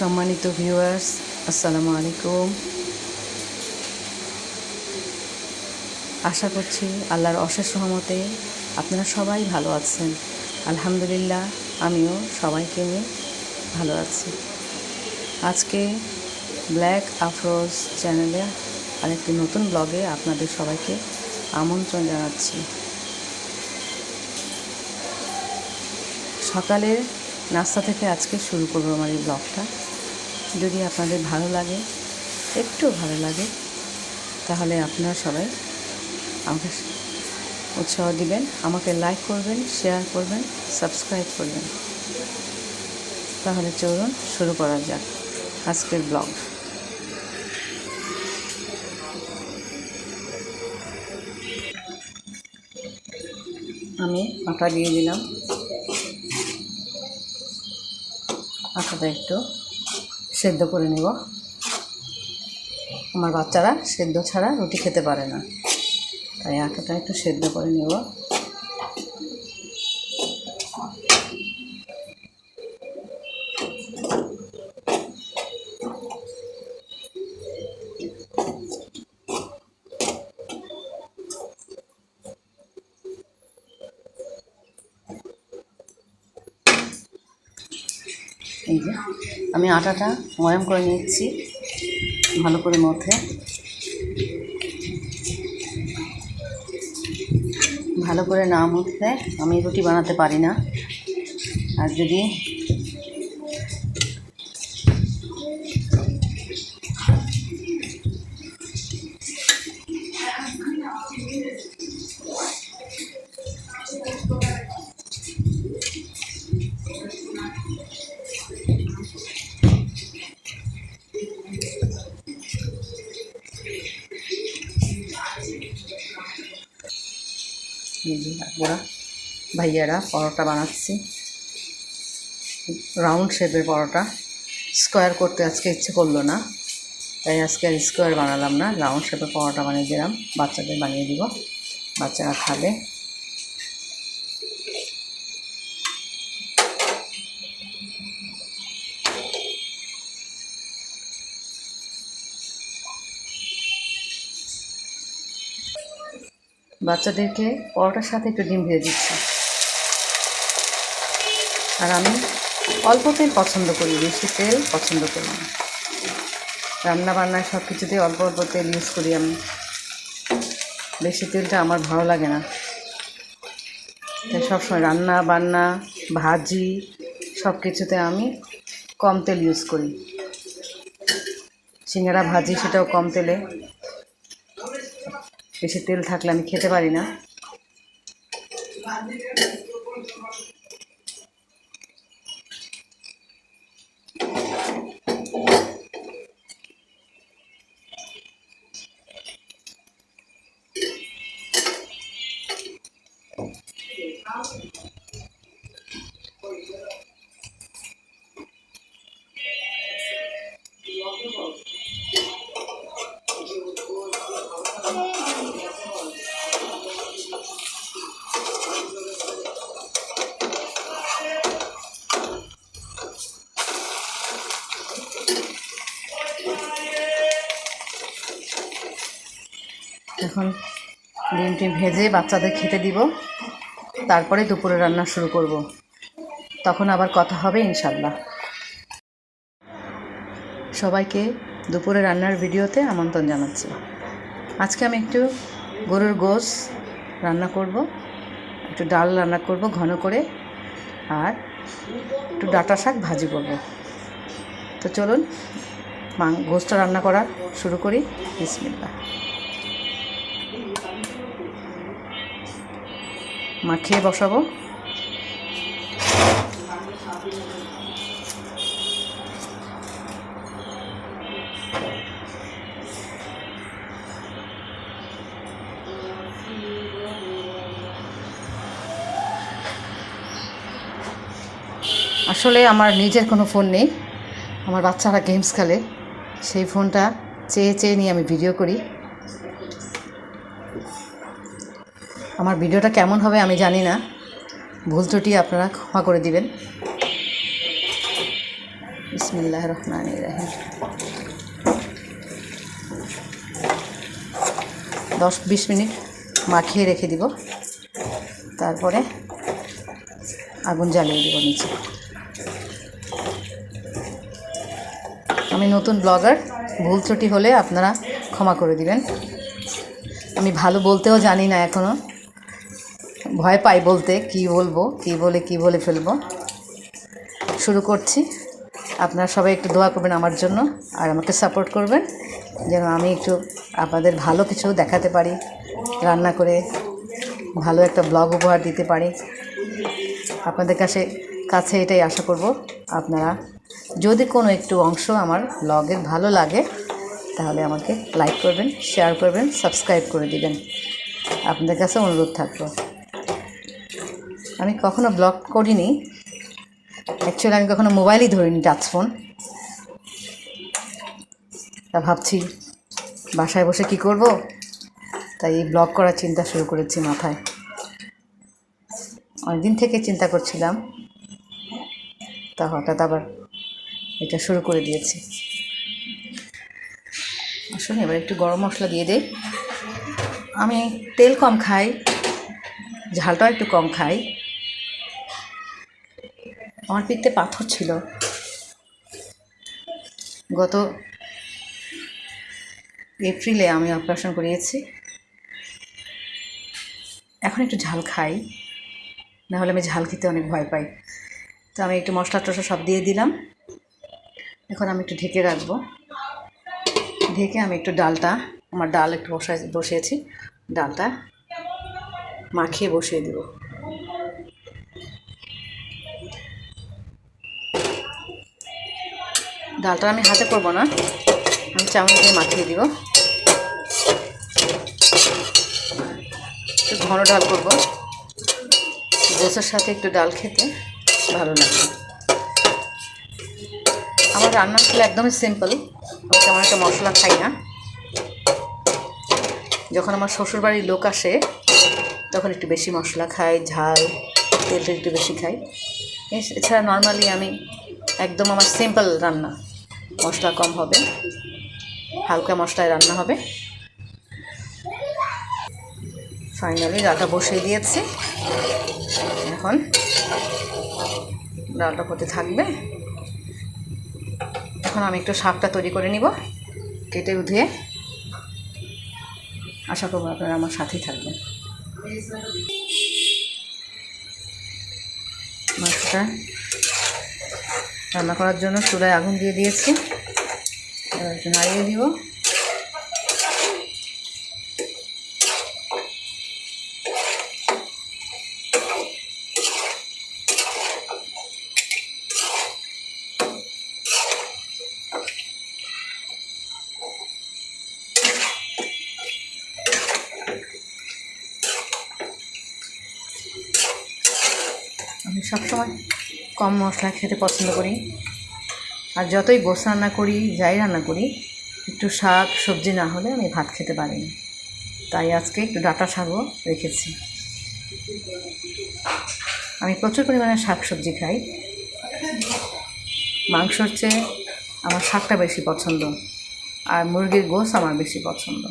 সম্মানিত ভিউয়ার্স আসসালামু আলাইকুম। আশা করছি আল্লাহর অশেষ সহমতে আপনারা সবাই ভালো আছেন। আলহামদুলিল্লাহ, আমিও সবাইকে নিয়ে ভালো আছি। আজকে ব্ল্যাক আফরোজ চ্যানেলে আরেকটি নতুন ব্লগে আপনাদের সবাইকে আমন্ত্রণ জানাচ্ছি। সকালের নাস্তা থেকে আজকে শুরু করব আমার এই ব্লগটা যদি আপনাদের ভালো লাগে, একটু ভালো লাগে, তাহলে আপনারা সবাই আমাকে উৎসাহ দিবেন, আমাকে লাইক করবেন শেয়ার করবেন সাবস্ক্রাইব করবেন। তাহলে চলুন শুরু করা যাক আজকের ব্লগ আমি আটা দিয়ে দিলাম। আটাটা একটু সেদ্ধ করে নেব। আমার বাচ্চারা সেদ্ধ ছাড়া রুটি খেতে পারে না। তাই আটাটা একটু সেদ্ধ করে নেব। এই যে, আমি আটাটা ময়াম করে নিচ্ছি ভালো করে মধ্যে ভালো করে না মধ্যে আমি রুটি বানাতে পারি না। আর যদি যে ভাইয়ারা পরোটা বানাচ্ছি। রাউন্ড শেপের পরোটা। স্কোয়ার করতে আজকে ইচ্ছে করল না। তাই আজকে আর স্কোয়ার বানালাম না। রাউন্ড শেপের পরোটা বানিয়ে দিলাম। বাচ্চাদের বানিয়ে দিব। বাচ্চারা খাবে। বাচ্চাদেরকে পরোটার সাথে একটু ডিম ভেজে দিচ্ছি। আর আমি অল্প তেল পছন্দ করি, বেশি তেল পছন্দ করি না। রান্না বান্নায় সব কিছুতেই অল্প অল্প তেল ইউজ করি আমি। বেশি তেলটা আমার ভালো লাগে না। সবসময় রান্না, বান্না, ভাজি সব কিছুতে আমি কম তেল ইউজ করি। সিঙ্গারা ভাজি সেটাও কম তেলে। বেশি তেল থাকলে আমি খেতে পারি না। এখন ডিমটি ভেজে বাচ্চাদের খেতে দিব। তারপরে দুপুরে রান্না শুরু করব। তখন আবার কথা হবে ইনশাল্লাহ সবাইকে দুপুরে রান্নার ভিডিওতে আমন্ত্রণ জানাচ্ছি। আজকে আমি একটু গরুর গোস রান্না করব, একটু ডাল রান্না করব ঘন করে, আর একটু ডাটা শাক ভাজি করব। তো চলুন গোসটা রান্না করা শুরু করি। বিসমিল্লা মাখিয়ে বসাবো। আসলে আমার নিজের কোনো ফোন নেই। আমার বাচ্চারা গেমস খেলে। সেই ফোনটা চেয়ে চেয়ে নিয়ে আমি ভিডিও করি। আমার ভিডিওটা কেমন হবে আমি জানি না। ভুল ত্রুটি আপনারা ক্ষমা করে দিবেন। বিসমিল্লাহ রহমান রাহিম। দশ বিশ মিনিট মাখিয়ে রেখে দিব। তারপরে আগুন জ্বালিয়ে দিব নিচে। আমি নতুন ব্লগার, ভুল ত্রুটি হলে আপনারা ক্ষমা করে দিবেন। আমি ভালো বলতেও জানি না এখনও ভয় পাই বলতে, কি বলব, কি বলে কি বলে ফেলব। শুরু করছি। আপনারা সবাই একটু দোয়া করবেন আমার জন্য আর আমাকে সাপোর্ট করবেন, যেন আমি একটু আপনাদের ভালো কিছু দেখাতে পারি, রান্না করে ভালো একটা ব্লগ উপহার দিতে পারি। আপনাদের কাছে কাছে এটাই আশা করব। আপনারা যদি কোনো একটু অংশ আমার ব্লগের ভালো লাগে, তাহলে আমাকে লাইক করবেন শেয়ার করবেন সাবস্ক্রাইব করে দিবেন। আপনাদের কাছে অনুরোধ থাকল। আমি কখনো ব্লগ করিনি। অ্যাকচুয়ালি আমি কখনো মোবাইলই ধরিনি টাচ ফোন তা ভাবছি, বাসায় বসে কি করব? তাই এই ব্লগ করার চিন্তা শুরু করেছি মাথায়। অনেকদিন থেকে চিন্তা করছিলাম, তা হঠাৎ আবার এটা শুরু করে দিয়েছি। আসুন, এবার একটু গরম মশলা দিয়ে দেই। আমি তেল কম খাই, ঝালটাও একটু কম খাই। আমার পিঠতে পাথর ছিল। গত এপ্রিলে আমি অপারেশন করিয়েছি। এখন একটু ঝাল খাই। না হলে আমি ঝাল খেতে অনেক ভয় পাই। তো আমি একটু মশলা টশলা সব দিয়ে দিলাম। এখন আমি একটু ঢেকে রাখব। ঢেকে আমি একটু ডালটা, আমার ডাল একটু বসাই বসিয়েছি। ডালটা মাখিয়ে বসিয়ে দেবো। ডালটা আমি হাতে করব না। আমি চামচ দিয়ে মাখিয়ে দিব। একটু ঘন ডাল করব। গোসের সাথে একটু ডাল খেতে ভালো লাগে। আমার রান্নার ছিল একদমই সিম্পল আমি তেমন একটা মশলা খাই না। যখন আমার শ্বশুরবাড়ির লোক আসে, তখন একটু বেশি মশলা খাই, ঝাল, তেলটা একটু বেশি খাই। এছাড়া নর্মালি আমি একদম আমার সিম্পল রান্না। মশলা কম হবে। হালকা মশলায় রান্না হবে। ফাইনালি ডালটা বসিয়ে দিয়েছি। এখন ডালটা হতে থাকবে। এখন আমি একটু শাকটা তৈরি করে নিব। কেটে উঠিয়ে। আশা করব আপনারা আমার সাথেই থাকবেন। মাছটা রান্না করার জন্য চুলায় আগুন দিয়ে দিয়েছি। এবার একটু নাড়িয়ে দিব। আমি সবসময় কম মশলা খেতে পছন্দ করি। আর যতই গোস রান্না করি, যাই রান্না করি, একটু শাক, সবজি না হলে আমি ভাত খেতে পারি না। তাই আজকে একটু ডাটা শাকও রেখেছি। আমি প্রচুর পরিমাণে শাক সবজি খাই। মাংসর চেয়ে আমার শাকটা বেশি পছন্দ। আর মুরগির গোস আমার বেশি পছন্দ,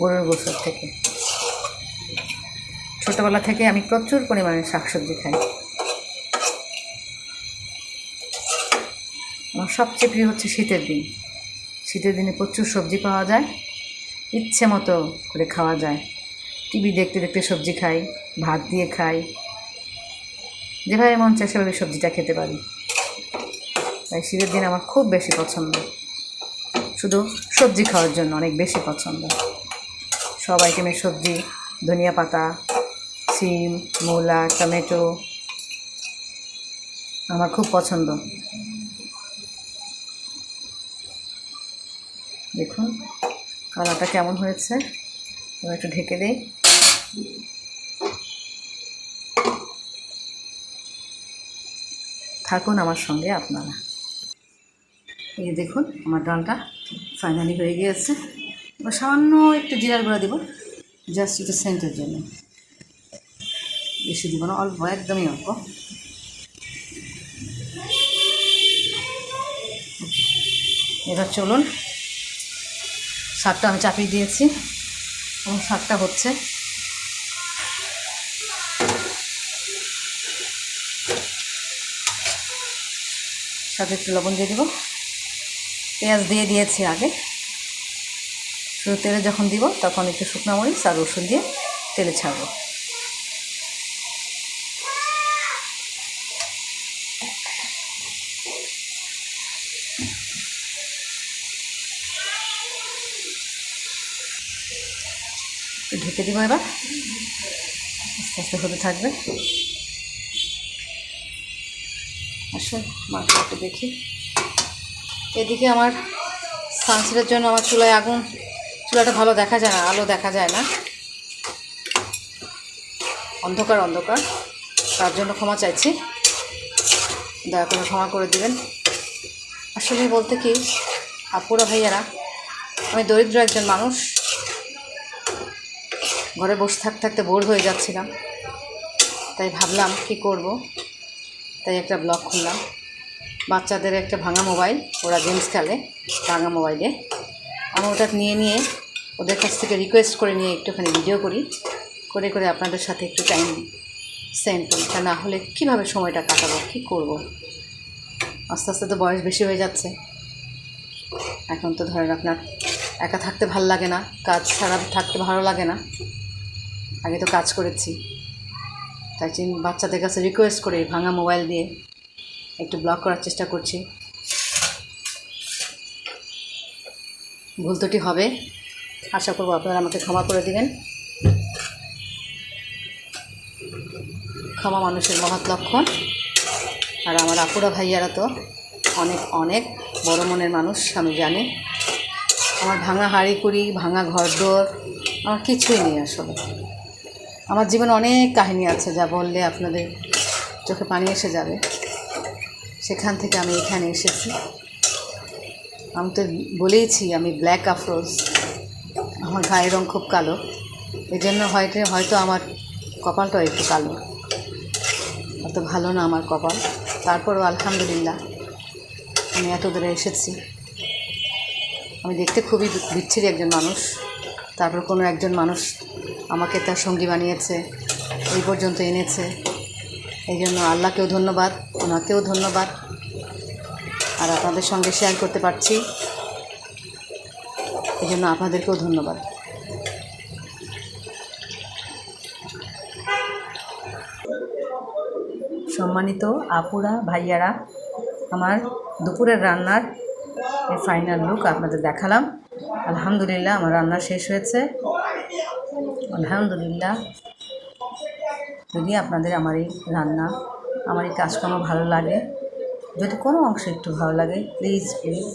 গরুর গোসের থেকে। ছোটোবেলা থেকে আমি প্রচুর পরিমাণে শাক সবজি খাই। সবচেয়ে প্রিয় হচ্ছে শীতের দিন। শীতের দিনে প্রচুর সবজি পাওয়া যায়, ইচ্ছে মতো করে খাওয়া যায়। টিভি দেখতে দেখতে সবজি খাই, ভাত দিয়ে খাই। যেভাবে মন চায় সেভাবে সবজিটা খেতে পারি। তাই শীতের দিন আমার খুব বেশি পছন্দ। শুধু সবজি খাওয়ার জন্য অনেক বেশি পছন্দ। সব আইটেমের সবজি, ধনিয়া পাতা, সিম, মূলা, টমেটো আমার খুব পছন্দ। দেখুন, কালারটা কেমন হয়েছে? এবার একটু ঢেকে দেই। থাকুন আমার সঙ্গে আপনারা। এই দেখুন, আমার ডালটা ফাইনালি হয়ে গিয়েছে। এবার সামান্য একটু জিরার গুঁড়া দেবো জাস্ট একটু সেন্টের জন্য। বেশি দিব না, অল্প, একদমই অল্প। এবার চলুন শাকটা আমি চাপিয়ে দিয়েছি এবং শাকটা হচ্ছে। সাথে একটু লবণ দিয়ে দেবো। পেঁয়াজ দিয়ে দিয়েছি আগে। শুধু তেলে যখন দিব, তখন একটু শুকনো মরিচ আর রসুন দিয়ে তেলে ছাড়বো। ঢেকে দিব এবার। আস্তে আস্তে হতে থাকবে। আসুন মাছটা একটু দেখি। এদিকে আমার সানসেটের জন্য আমার চুলায় আগুন, চুলাটা ভালো দেখা যায় না, আলো দেখা যায় না। অন্ধকার অন্ধকার। তার জন্য ক্ষমা চাইছি। দয়া করে ক্ষমা করে দিবেন। আসলে বলতে কি, আপুরা ভাইয়ারা, আমি দরিদ্র একজন মানুষ। ঘরে বসে থাকতে থাকতে বোর হয়ে যাচ্ছিলাম। তাই ভাবলাম কি করব? তাই একটা ব্লগ খুললাম। বাচ্চাদের একটা ভাঙা মোবাইল, ওরা গেমস খেলে ভাঙা মোবাইলে। আমি ওটা নিয়ে নিয়ে ওদের কাছ থেকে রিকোয়েস্ট করে নিয়ে একটুখানি ভিডিও করি। করে করে আপনাদের সাথে একটু টাইম সেন্ড করি। তা না হলে কীভাবে সময়টা কাটাবো, কী করব? আস্তে আস্তে তো বয়স বেশি হয়ে যাচ্ছে। এখন তো ধরেন আপনার একা থাকতে ভালো লাগে না, কাজ ছাড়া থাকতে ভালো লাগে না। আগে তো কাজ করেছি। তাই বাচ্চাদের কাছে রিকোয়েস্ট করে ভাঙা মোবাইল দিয়ে একটু ব্লক করার চেষ্টা করছি। ভুল ত্রুটি হবে। আশা করব আপনারা আমাকে ক্ষমা করে দিবেন। ক্ষমা মানুষের মহৎ লক্ষণ। আর আমার আপুরা ভাইয়ারা তো অনেক অনেক বড় মনের মানুষ, আমি জানি। আমার ভাঙা হাঁড়ি কুড়ি ভাঙা ঘরদোর, আমার কিছুই নেই আসলে। আমার জীবনে অনেক কাহিনী আছে যা বললে আপনাদের চোখে পানি এসে যাবে। সেখান থেকে আমি এখানে এসেছি। আমি তো বলেইছি, আমি ব্ল্যাক আফরোজ আমার গায়ের রং খুব কালো। এই জন্য হয়তো হয়তো আমার কপালটাও একটু কালো। অত ভালো না আমার কপাল। তারপরও আলহামদুলিল্লাহ, আমি এত দূরে এসেছি। আমি দেখতে খুবই বিচ্ছিরি একজন মানুষ। তারপর কোনো একজন মানুষ আমাকে তার সঙ্গী বানিয়েছে, এই পর্যন্ত এনেছে। এই জন্য আল্লাহকেও ধন্যবাদ, ওনাকেও ধন্যবাদ। আর আপনাদের সঙ্গে শেয়ার করতে পারছি। এই জন্য আপনাদেরকেও ধন্যবাদ। সম্মানিত আপুরা, ভাইয়ারা, আমার দুপুরের রান্নার ফাইনাল লুক আপনাদের দেখালাম। আলহামদুলিল্লাহ, আমার রান্না শেষ হয়েছে। আলহামদুলিল্লাহ। যদি আপনাদের আমার এই রান্না, আমার এই কাজকর্ম ভালো লাগে, যদি কোনো অংশ একটু ভালো লাগে প্লিজ প্লিজ